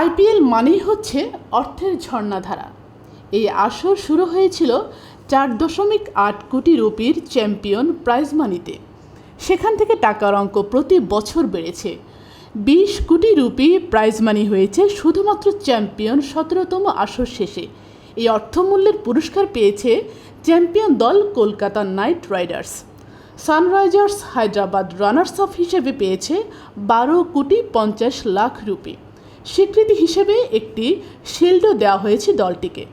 IPL মানেই হচ্ছে অর্থের ঝর্ণাধারা। এই আসর শুরু হয়েছিল চার দশমিক আট কোটি রুপির চ্যাম্পিয়ন প্রাইজ মানিতে। সেখান থেকে টাকার অঙ্ক প্রতি বছর বেড়েছে। বিশ কোটি রুপি প্রাইজ মানি হয়েছে শুধুমাত্র চ্যাম্পিয়ন সতেরোতম আসর শেষে। এই অর্থমূল্যের পুরস্কার পেয়েছে চ্যাম্পিয়ন দল Kolkata Knight Riders. Sunrisers Hyderabad runners up হিসেবে পেয়েছে বারো কোটি পঞ্চাশ লাখ রুপি। স্বীকৃতি হিসেবে একটি শিল্ডও দেওয়া হয়েছে দলটিকে।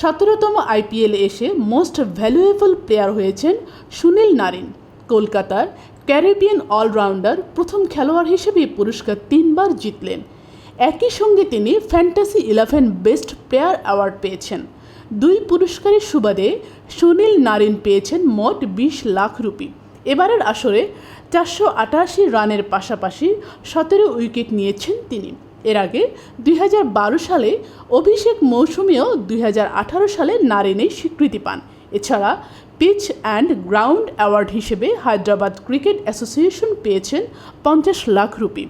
সতেরোতম আইপিএলে এসে মোস্ট ভ্যালুয়েবল প্লেয়ার হয়েছেন সুনীল নারিন। কলকাতার ক্যারিবিয়ান অলরাউন্ডার প্রথম খেলোয়াড় হিসেবে পুরস্কার তিনবার জিতলেন। একই সঙ্গে তিনি fantasy eleven best player award পেয়েছেন। দুই পুরস্কারের সুবাদে সুনীল নারিন পেয়েছেন মোট বিশ লাখ রুপি। এবারের আসরে চারশো আটাশি রানের পাশাপাশি সতেরো উইকেট নিয়েছেন তিনি। এর আগে দুই হাজার বারো সালে অভিষেক মৌসুমেও দুই সালে নারিনের স্বীকৃতি পান। এছাড়া পিচ অ্যান্ড গ্রাউন্ড অ্যাওয়ার্ড হিসেবে হায়দ্রাবাদ ক্রিকেট অ্যাসোসিয়েশন পেয়েছেন পঞ্চাশ লাখ রুপি।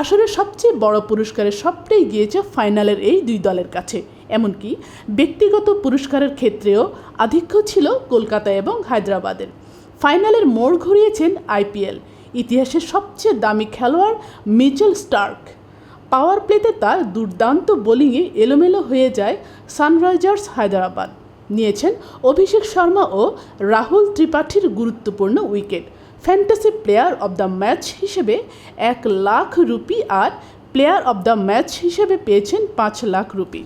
আসলে সবচেয়ে বড় পুরস্কারের সবটাই গিয়েছে ফাইনালের এই দুই দলের কাছে। এমনকি ব্যক্তিগত পুরস্কারের ক্ষেত্রেও আধিক্য ছিল কলকাতা এবং হায়দ্রাবাদের। ফাইনালের মোড় ঘুরিয়েছেন আইপিএল। ইতিহাসের সবচেয়ে দামি খেলোয়াড় মিচেল স্টার্ক। পাওয়ার প্লেতে তার দুর্দান্ত বোলিংয়ে এলোমেলো হয়ে যায় সানরাইজার্স হায়দরাবাদ। নিয়েছেন অভিষেক শর্মা ও রাহুল ত্রিপাঠীর গুরুত্বপূর্ণ wicket. Fantasy player of the match হিসেবে এক লাখ রুপি আর প্লেয়ার অব দ্য ম্যাচ হিসেবে পেয়েছেন পাঁচ লাখ রুপি।